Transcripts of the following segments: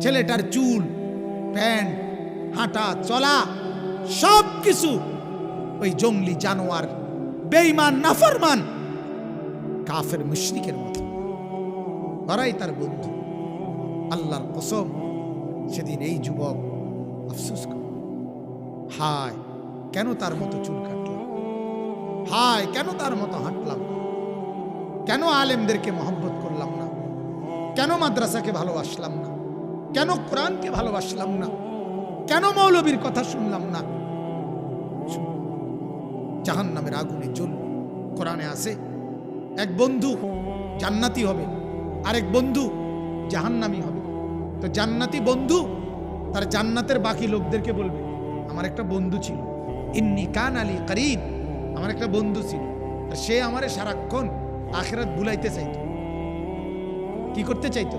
ছেলেটার চুল, প্যান্ট, হাঁটা, চলা সব কিছু ওই জঙ্গলি জানোয়ার বেইমান নাফরমান, কাফের মুশরিকের মতো। ওরাই তার বন্ধু। আল্লাহর কসম, সেদিন এই যুবক আফসোস করে। হায়, কেন তার মতো চুল কাটলাম? হায়, কেন তার মতো হাঁটলাম? কেন আলেমদেরকে মহব্বত করলাম না? কেন মাদ্রাসাকে ভালোবাসলাম না? কেন কোরআনকে ভালোবাসলাম না? কেন মৌলবীর কথা শুনলাম না? জাহান নামের আগুনে জ্বল কোরআনে আছে, এক বন্ধু জান্নাতি হবে, আরেক বন্ধু জাহান্নামি হবে। তো জান্নাতি বন্ধু তার জান্নাতের বাকি লোকদেরকে বলবে, আমার একটা বন্ধু ছিল, ইন্নি কান আলী করিব, আমার একটা বন্ধু ছিল, আর সে আমারে সারাক্ষণ আখেরাত বুলাইতে চাইতো। কি করতে চাইতো?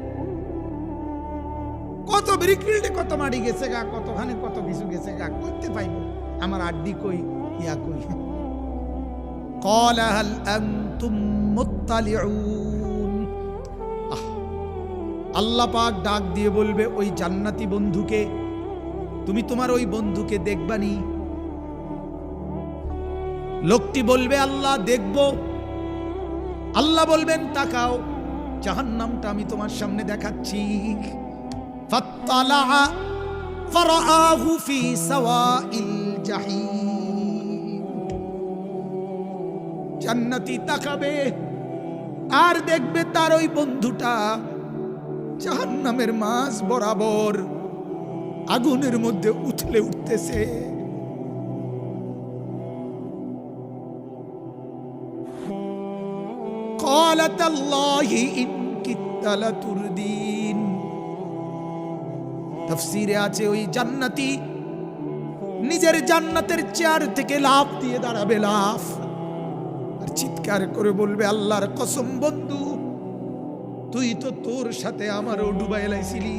কত ব্রিকফিল্ডে কত মারি গেছে গা কতখানে কত কিছু গেছে গা করতে পাইব আমার আড্ডি কই ইয়া কই قال هل أنتم مطلعون আহ, আল্লাহ পাক ডাক দিয়ে বলবে ওই জান্নাতি বন্ধুকে তুমি তোমার ওই বন্ধুকে দেখবানি লোকটি বলবে আল্লাহ দেখব আল্লাহ বলবেন তাকাও জাহান্নামটা আমি তোমার সামনে দেখাচ্ছি فاطلع فرآه في سواء الجحيم জান্নাতি তাকাবে আর দেখবে তার ওই বন্ধুটা জাহান্নামের মাছ বরাবর আগুনের মধ্যে উথলে উঠতেছে قالت الله إن كدت لتردين তফসিরে আছে ওই জান্নাতি। নিজের জান্নাতের চেয়ার থেকে লাভ দিয়ে দাঁড়াবে লাভ আর চিৎকার করে বলবে, আল্লাহর কসম বন্ধু, তুই তো তোর সাথে আমারও ডুবাই লাইছিলি।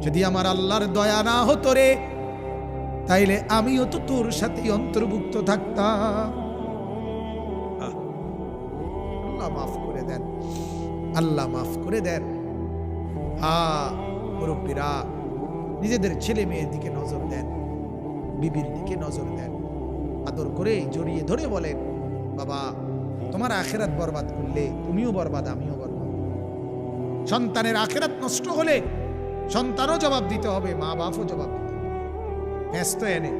যদি আমার আল্লাহর দয়া না হতো রে তাইলে আমিও তো তোর সাথে অন্তর্ভুক্ত থাকতাম। আল্লাহ মাফ করে দেন। আল্লাহ মাফ করে দেন। হা মুরব্বীরা নিজেদের ছেলে মেয়ের দিকে নজর দেন বিবির দিকে নজর দেন। আদর করে জড়িয়ে ধরে বলেন বাবা তোমার আখেরাত বরবাদ করলে তুমিও বরবাদ আমিও বরবাদ। সন্তানের আখেরাত নষ্ট হলে সন্তানও জবাব দিতে হবে মা বাপও জবাব দিতে ব্যস্ত এনে।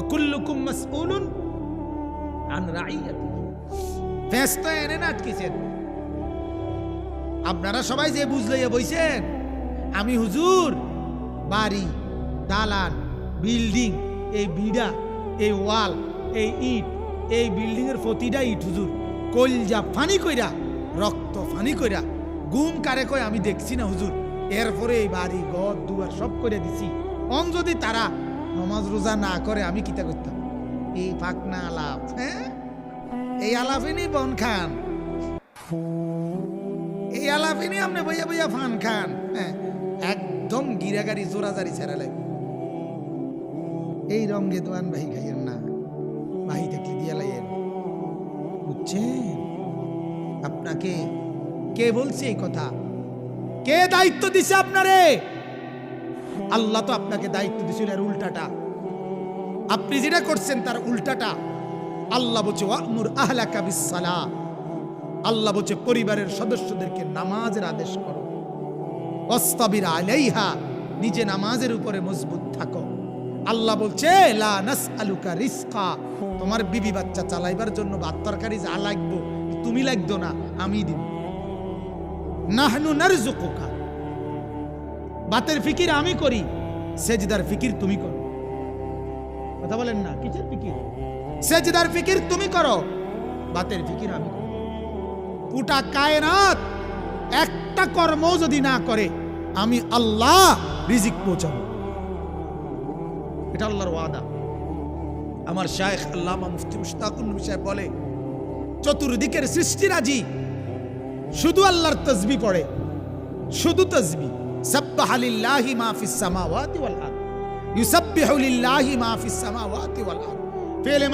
অকুল্লুকুম মাসউলুন আন রাইয়াতি ব্যস্ত এনে না আটকেছেন। আপনারা সবাই যে বুঝলাইয়া বইছেন, আমি হুজুর, বাড়ি, দালান, বিল্ডিং, এই বিড়া, এই ওয়াল, এই ইট, এই বিল্ডিং এর প্রতিটা ইট হুজুর, কলজা ফানি কইরা, রক্ত ফানি কইরা, গুম কারে কয় আমি দেখছি না হুজুর। এরপরে এই বাড়ি, ঘর, দুয়ার সব করে দিছি। অন যদি তারা নমাজ রোজা না করে, আমি কিতা করতাম? এই ফাঁকনা আলাপ হ্যাঁ? এই আলাপিনি বন খান। এই আলাপিনি আপনি বইয়া বইয়া ফান খান হ্যাঁ? একদম গিরাগাড়ি জোরাজারি ছেড়া লাগবে। এই রঙ্গে দোয়ান ভাই খাইয়েন না। ভাই দেখলে দিয়া লাইয়েন। বুঝছেন? আপনাকে কে বলছে এই কথা? কে দায়িত্ব দিছে আপনারে? আল্লাহ তো আপনাকে দায়িত্ব দিছিল এর উল্টাটা। আপনি যেটা করছেন তার উল্টাটা। আল্লাহ বলছে, ওয়ামুর আহলাকা বিসসালা। আল্লাহ বলছে, পরিবারের সদস্যদেরকে নামাজের আদেশ করো। অস্তাবির আলাইহা, নিজে নামাজের উপরে মজবুত থাকো। আল্লাহ বলছে, লা নাসআলুকা রিজকা। তোমার বিবি বাচ্চা চালাইবার জন্য ভাত তরকারি যা লাগবো, তুমি লাগতো না, আমি দিব। নাহনু নারজুকুকা বাতের ফিকির আমি করি, সেজদার ফিকির তুমি করো। কথা বলেন না, কিসের ফিকির? সেজদার ফিকির তুমি করো, বাতের ফিকির আমি করি। পুটা কায়নাত একটা কর্ম যদি না করে, আমি আল্লাহ রিজিক পৌঁছাবো। এটা আল্লাহর ওয়াদা। আমার শায়েখ আল্লামা মুফতি মুশতাকুর নবী সাহেব বলে, চতুর্দিকের সৃষ্টিরাজি শুধু আল্লাহর তসবি পড়ে, শুধু তসবি। সাব্বাহা মা মা ফেলে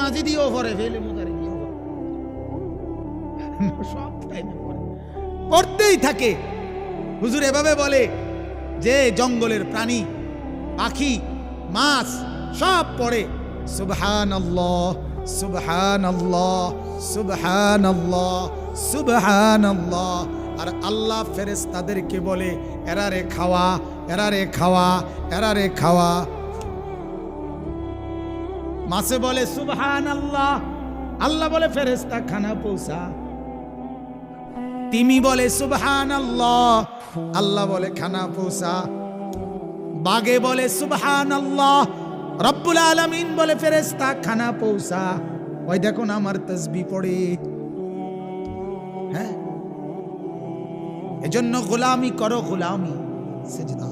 পড়তেই থাকে। হুজুর এভাবে বলে যে জঙ্গলের প্রাণী, পাখি, মাছ সব পড়ে। সুবহান সুবহান সুবহান সুবহান আর আল্লাহ ফেরেস তাদেরকে বলে, এরা রে খাওয়া, এরা রে খাওয়া, এরা রে খাওয়া। মাসে বলে সুবহান আল্লাহ আল্লাহ বলে ফেরেস্তা খানা পৌঁছা। তিমি বলে সুবহান আল্লাহ আল্লাহ বলে, খানা পৌঁছা। বাগে বলে সুবহান আল্লাহ রব্বুল আলামিন বলে ফেরেস্তা খানা পৌঁছা। ওই দেখো না আমার তসবি পড়ে। এজন্য গোলামি করো গোলামি সেজদা।